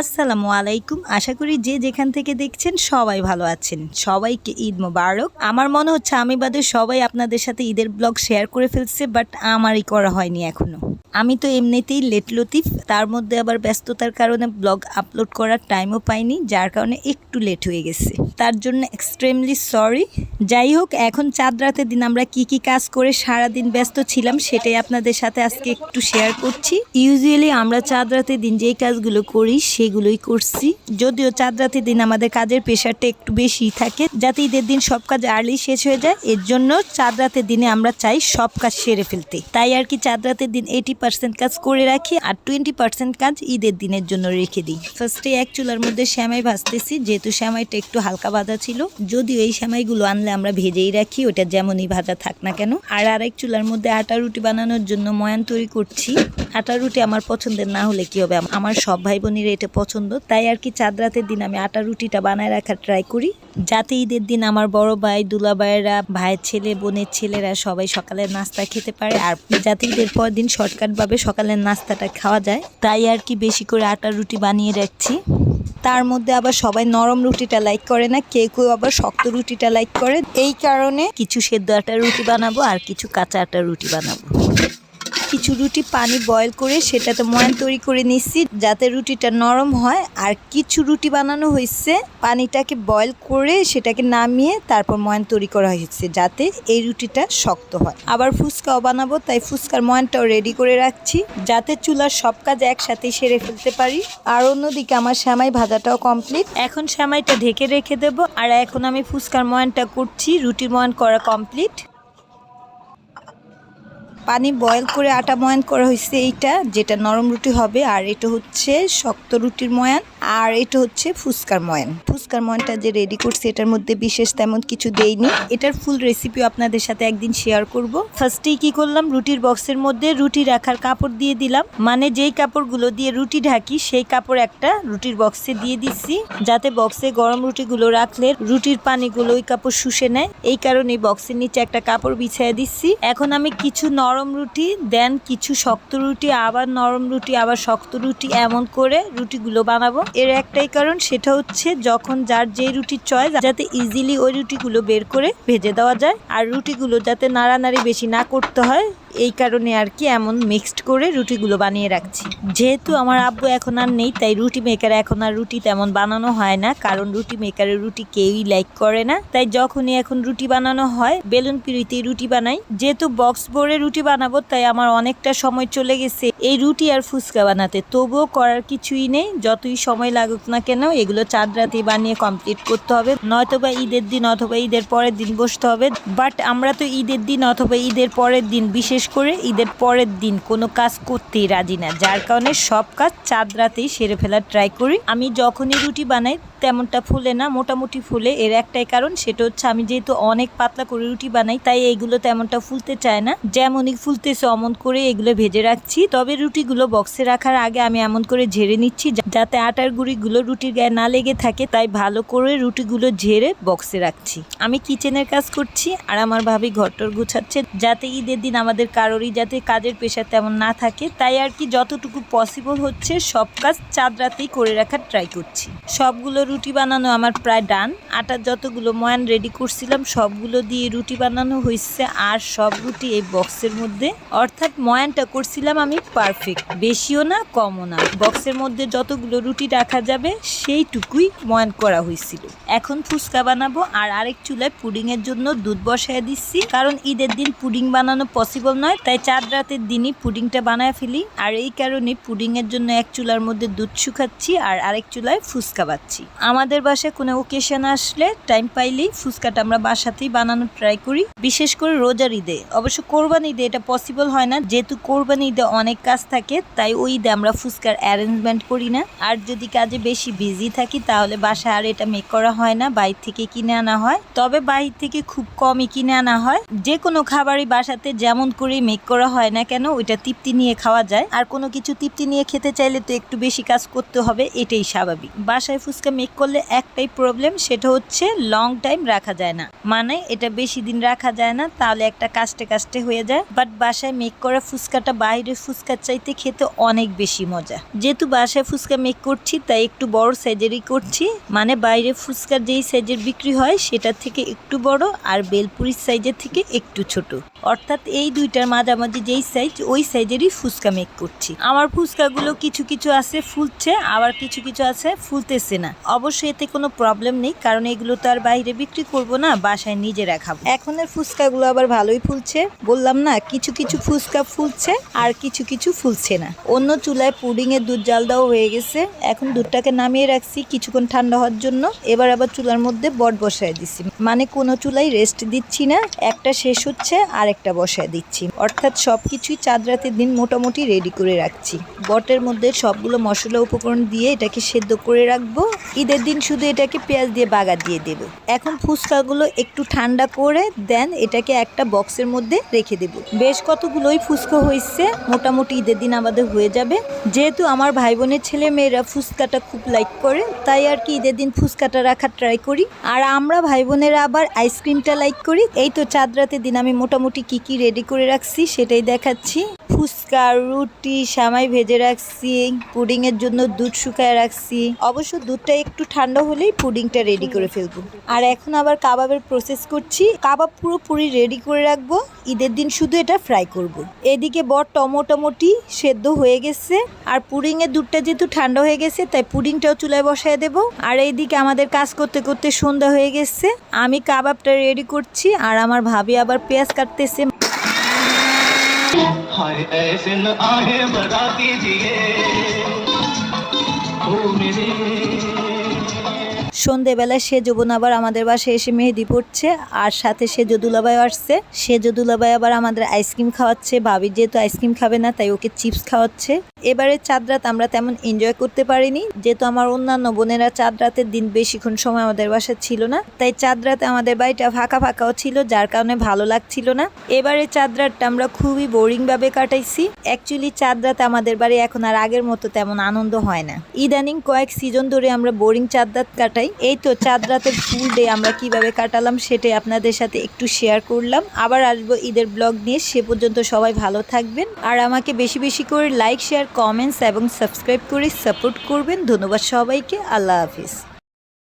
আসসালামু আলাইকুম। আশা করি যে যেখান থেকে দেখছেন সবাই ভালো আছেন। সবাইকে ঈদ মোবারক। আমার মনে হচ্ছে আমি বাদে সবাই আপনাদের সাথে ঈদের ব্লগ শেয়ার করে ফেলছে, বাট আমারই করা হয়নি এখনও। আমি তো এমনিতেই লেট লতিফ, তার মধ্যে আবার ব্যস্ততার কারণে ব্লগ আপলোড করার টাইমও পাইনি, যার কারণে একটু লেট হয়ে গেছে। তার জন্য এক্সট্রিমলি সরি যাই হোক, এখন চাঁদ রাতের দিন আমরা কি কি কাজ করে সারাদিন ব্যস্ত ছিলাম সেটাই আপনাদের সাথে আজকে একটু শেয়ার করছি। ইউজুয়ালি আমরা চাঁদ রাতের দিন যেই কাজগুলো করি সেগুলোই করছি। যদিও চাঁদ রাতের দিন আমাদের কাজের প্রেশারটা একটু বেশি থাকে, যাতে ঈদের দিন সব কাজ আর্লি শেষ হয়ে যায়, এর জন্য চাঁদ রাতের দিনে আমরা চাই সব কাজ সেরে ফেলতে। তাই আর কি চাঁদ রাতের দিন এইটি পার্সেন্ট কাজ করে রাখি আর টোয়েন্টি পার্সেন্ট কাজ ঈদের দিনের জন্য রেখে দিই। ফার্স্টে এক চুলার মধ্যে শ্যামাই ভাজতেছি, যেহেতু শ্যামাইটা একটু হালকা ভাজা ছিল, যদিও এই শ্যামাইগুলো আনলে আমরা ভেজেই রাখি, ওটা যেমনই ভাজা থাক না কেন। আর আরেক চুলার মধ্যে আটা রুটি বানানোর জন্য ময়ান তৈরি করছি। আটা রুটি আমার পছন্দের, না হলে কি হবে? আমার সব ভাই বোনের এটা পছন্দ। তাই আর কি চাঁদ রাতের দিন আমি আটা রুটিটা বানায় রাখার ট্রাই করি। যাতে ঈদের দিন আমার বড় ভাই দুলা ভাইয়েরা ভাইয়ের ছেলে, বোনের ছেলেরা সবাই সকালের নাস্তা খেতে পারে। আর যাতে ঈদের পর দিন শর্টকাট ভাবে সকালের নাস্তাটা খাওয়া যায়। তাই আর কি বেশি করে আটা রুটি বানিয়ে রাখছি। তার মধ্যে আবার সবাই নরম রুটিটা লাইক করে না, কেউ কেউ আবার শক্ত রুটিটা লাইক করে। এই কারণে কিছু সেদ্ধ আটার রুটি বানাবো আর কিছু কাঁচা আটার রুটি বানাবো। কিছু রুটি পানি বয়েল করে সেটাতে ময়ান তৈরি করে নিচ্ছি যাতে রুটিটা নরম হয়। আর কিছু রুটি বানানো হয়েছে, পানিটাকে বয়েল করে সেটাকে নামিয়ে তারপর ময়ান তৈরি করা হয়েছে, যাতে এই রুটিটা শক্ত হয়। আবার ফুচকাও বানাবো, তাই ফুচকার ময়ানটাও রেডি করে রাখছি, যাতে চুলার সব কাজ একসাথে সেরে ফেলতে পারি। আর অন্যদিকে আমার শ্যামাই ভাজাটাও কমপ্লিট এখন শ্যামাইটা ঢেকে রেখে দেবো, আর এখন আমি ফুচকার ময়ানটা করছি, রুটির ময়ান করা কমপ্লিট পানি বয়েল করে আটা ময়ান করা হয়েছে এইটা, যেটা নরম রুটি হবে, আর এটা হচ্ছে শক্ত রুটির ময়ান। আর এটা হচ্ছে ফুচকার ময়ান। ফুচকার ময়ানটা যে রেডি করছি, এটার মধ্যে বিশেষ তেমন কিছু দেইনি। এটার ফুল রেসিপিও আপনাদের সাথে একদিন শেয়ার করব। ফার্স্টেই কি করলাম? রুটির বক্সের মধ্যে রুটি রাখার কাপড় দিয়ে দিলাম। মানে যেই কাপড়গুলো দিয়ে রুটি ঢাকি, সেই কাপড় একটা রুটির বক্সে দিয়ে দিচ্ছি। যাতে বক্সে গরম রুটিগুলো রাখলে রুটির পানিগুলো ওই কাপড় শুষে নেয়। এই কারণে বক্সের নিচে একটা কাপড় বিছিয়ে দিচ্ছি। এখন আমি কিছু নরম রুটি, দেন কিছু শক্ত রুটি, আবার নরম রুটি, আবার শক্ত রুটি এমন করে রুটিগুলো বানাবো। এর একটাই কারণ, সেটা হচ্ছে যখন যার যে রুটির চয়েস যাতে ইজিলি ওই রুটিগুলো বের করে ভেজে দেওয়া যায়। আর রুটিগুলো যাতে নাড়ানাড়ি বেশি না করতে হয় এই কারণে আর কি এমন মিক্সড করে রুটিগুলো বানিয়ে রাখছি। যেহেতু আমার আব্বু এখন আর নেই, তাই রুটি মেকার এখন আর রুটি তেমন বানানো হয় না। কারণ রুটি মেকারের রুটি কেউই লাইক করে না। তাই যখনই এখন রুটি বানানো হয়, বেলুন পিড়িতেই রুটি বানাই। যেহেতু বক্স ভরে রুটি বানাবো, তাই আমার অনেকটা সময় চলে গেছে এই রুটি আর ফুচকা বানাতে। তবুও করার কিছুই নেই, যতই সময় লাগুক না কেন, এগুলো চাঁদ রাতেই বানিয়ে কমপ্লিট করতে হবে। নয়তোবা ঈদের দিন অথবা ঈদের পরের দিন বসতে হবে। বাট আমরা তো ঈদের দিন অথবা ঈদের পরের দিন বিশেষ করে ঈদের পরের দিন কোনো কাজ করতেই রাজি না, যার কারণে সব কাজ চাঁদ রাতেই সেরে ফেলার ট্রাই করি। আমি যখনই রুটি বানাই তেমনটা ফুলে না, মোটামুটি ফুলে। এর একটাই কারণ, সেটা হচ্ছে আমি যেহেতু অনেক পাতলা করে রুটি বানাই, তাই এইগুলো তেমনটা ফুলতে চায় না। যেমনই ফুলতেছে অমন করে এগুলো ভেজে রাখছি। তবে রুটিগুলো বক্সে রাখার আগে আমি এমন করে ঝেড়ে নিচ্ছি যাতে আটার গুঁড়িগুলো রুটির গায়ে না লেগে থাকে, তাই ভালো করে রুটিগুলো ঝেড়ে বক্সে রাখছি। আমি কিচেনের কাজ করছি, আর আমার ভাবি ঘরটর গুছাচ্ছে, যাতে ঈদের দিন আমাদের কারোরই যাতে কাজের পেশা তেমন না থাকে। তাই আর কি যতটুকু পসিবল হচ্ছে, সব কাজ চাঁদ রাতেই করে রাখার ট্রাই করছি। সবগুলো রুটি বানানো আমার প্রায় ডান আটার যতগুলো ময়ান রেডি করছিলাম, সবগুলো দিয়ে রুটি বানানো হয়েছে আর সব রুটি এই বক্সের মধ্যে। অর্থাৎ ময়ানটা করছিলাম আমি পারফেক্ট বেশিও না, কমও না। বক্সের মধ্যে যতগুলো রুটি রাখা যাবে, সেইটুকুই ময়ান করা হয়েছিল এখন ফুচকা বানাবো আর আরেক চুলায় পুডিং এর জন্য দুধ বসায় দিচ্ছি। কারণ ঈদের দিন পুডিং বানানো পসিবল নয়, তাই চাঁদ রাতের দিনই পুডিংটা বানায় ফেলি। আর এই কারণে পুডিং এর জন্য এক চুলার মধ্যে দুধ শুকাচ্ছি আর আরেক চুলায় ফুচকা বাচ্ছি আমাদের বাসায় কোনো ওকেশন আসলে টাইম পাইলেই ফুচকাটা আমরা বাসাতেই বানানোর ট্রাই করি। বিশেষ করে রোজার ঈদে। অবশ্য কোরবান ঈদে এটা পসিবল হয় না। যেহেতু কোরবান ঈদে অনেক কাজ থাকে, তাই ওই ঈদে আমরা ফুচকার অ্যারেঞ্জমেন্ট করি না। আর যদি কাজে বেশি বিজি থাকি, তাহলে বাসায় আর এটা মেক করা হয় না বাইর থেকে কিনে আনা হয়। তবে বাইর থেকে খুব কমই কিনে আনা হয়। যে কোনো খাবারই বাসাতে যেমন করে করে মেক করা হয় না কেন, ওইটা তৃপ্তি নিয়ে খাওয়া যায়। আর কোনো কিছু তৃপ্তি নিয়ে খেতে চাইলে তো একটু বেশি কাজ করতে হবে, এটাই স্বাভাবিক। বাসায় ফুচকা মেক করলে একটাই প্রবলেম সেটা হচ্ছে লং টাইম রাখা যায় না। মানে এটা বেশি দিন রাখা যায় না, তাহলে একটা কাস্টে কাস্টে হয়ে যায়। বাট বাসায় মেক করা ফুচকাটা বাইরের ফুচকার চাইতে খেতে অনেক বেশি মজা। যেহেতু বাসায় ফুচকা মেক করছি, তাই একটু বড় সাইজেরই করছি। মানে বাইরে ফুচকার যেই সাইজের বিক্রি হয় সেটা থেকে একটু বড় আর বেলপুরির সাইজের থেকে একটু ছোট। অর্থাৎ এই দুইটার মাঝামাঝি যেই সাইজ ওই সাইজেরই ফুচকা মেক করছি। আমার ফুচকাগুলো কিছু কিছু আছে ফুলছে, আবার কিছু কিছু আছে ফুলতেছে না। অবশ্যই এতে কোনো প্রবলেম নেই, কারণ এগুলো তো আর বাইরে বিক্রি করব না, বাসায় নিজেরা খাব। এখনের ফুচকাগুলো আবার ভালোই ফুলছে। বললাম না, কিছু কিছু ফুচকা ফুলছে, আর কিছু কিছু ফুলছে না। অন্য চুলায় পুডিং এর দুধ জাল দেওয়া হয়ে গেছে। এখন দুধটাকে নামিয়ে রাখছি, কিছুক্ষণ ঠান্ডা হওয়ার জন্য। এবার আবার চুলার মধ্যে বট বসায় দিছি। মানে কোনো চুলাই রেস্ট দিচ্ছি না, একটা শেষ হচ্ছে আর একটা বসায় দিচ্ছি। অর্থাৎ সবকিছুই চাঁদ রাতের দিন মোটামুটি রেডি করে রাখছি। বটের মধ্যে সবগুলো মশলা উপকরণ দিয়ে এটাকে সেদ্ধ করে রাখব। ঈদের দিন শুধু এটাকে পেঁয়াজ দিয়ে বাগা দিয়ে দেব। এখন ফুচকাগুলো একটু ঠান্ডা করে দেন এটাকে একটা বক্সের মধ্যে রেখে দেব। বেশ কতগুলোই ফুচকা হয়েছে, মোটামুটি ঈদের দিন আমাদের হয়ে যাবে। যেহেতু আমার ভাই বোনের ছেলে মেয়েরা ফুচকাটা খুব লাইক করে, তাই আর কি ঈদের দিন ফুচকাটা রাখার ট্রাই করি। আর আমরা ভাই বোনেরা আবার আইসক্রিমটা লাইক করি। এই তো চাঁদ রাতের দিন আমি মোটামুটি কি কি রেডি করে রাখছি, সেটাই দেখাচ্ছি। ফুচকা, রুটি, সামাই ভেজে রাখছি পুডিং এর জন্য দুধ শুকায় রাখছি। অবশ্য দুধটা একটু ঠান্ডা হলেই পুডিংটা রেডি করে ফেলব। আর এখন আবার কাবাবের প্রসেস করছি। কাবাব পুরোপুরি রেডি করে রাখব। ঈদের দিন শুধু এটা ফ্রাই করব। এদিকে বর টমোটামোটি সেদ্ধ হয়ে গেছে। আর পুডিং এর দুধটা যেহেতু ঠান্ডা হয়ে গেছে, তাই পুডিংটাও চুলায় বসায় দেবো। আর এইদিকে আমাদের কাজ করতে করতে সন্ধ্যা হয়ে গেছে। আমি কাবাবটা রেডি করছি। আর আমার ভাবি আবার পেঁয়াজ কাটতেছে। हाय ऐसे न आहे बराती जिए ओ मेरे সন্ধেবেলায় সে যবন আবার আমাদের বাসায় এসে মেহেদি পড়ছে আর সাথে সে যদুলাবাই আসছে সে যদুলাবাই আবার আমাদের আইসক্রিম খাওয়াচ্ছে ভাবি যেহেতু আইসক্রিম খাবে না তাই ওকে চিপস খাওয়াচ্ছে এবারে চাঁদ রাত আমরা তেমন এনজয় করতে পারিনি। যেহেতু আমার অন্যান্য বোনেরা চাঁদ রাতের দিন বেশিক্ষণ সময় আমাদের বাসায় ছিল না, তাই চাঁদ রাতে আমাদের বাড়িটা ফাঁকা ফাঁকাও ছিল, যার কারণে ভালো লাগছিল না। এবারে চাঁদ রাতটা আমরা খুবই বোরিং ভাবে কাটাইছি। অ্যাকচুয়ালি চাঁদ রাত আমাদের বাড়ি এখন আর আগের মতো তেমন আনন্দ হয় না। ইদানিং কয়েক সিজন ধরে আমরা বোরিং চাঁদ রাত কাটাই। এই তো চাঁদ রাতের ফুল ডে আমরা কীভাবে কাটালাম সেটাই আপনাদের সাথে একটু শেয়ার করলাম। আবার আসব ঈদের ব্লগ নিয়ে। সে পর্যন্ত সবাই ভালো থাকবেন। আর আমাকে বেশি বেশি করে লাইক শেয়ার কমেন্টস এবং সাবস্ক্রাইব করে সাপোর্ট করবেন। ধন্যবাদ সবাইকে। আল্লাহ হাফিজ।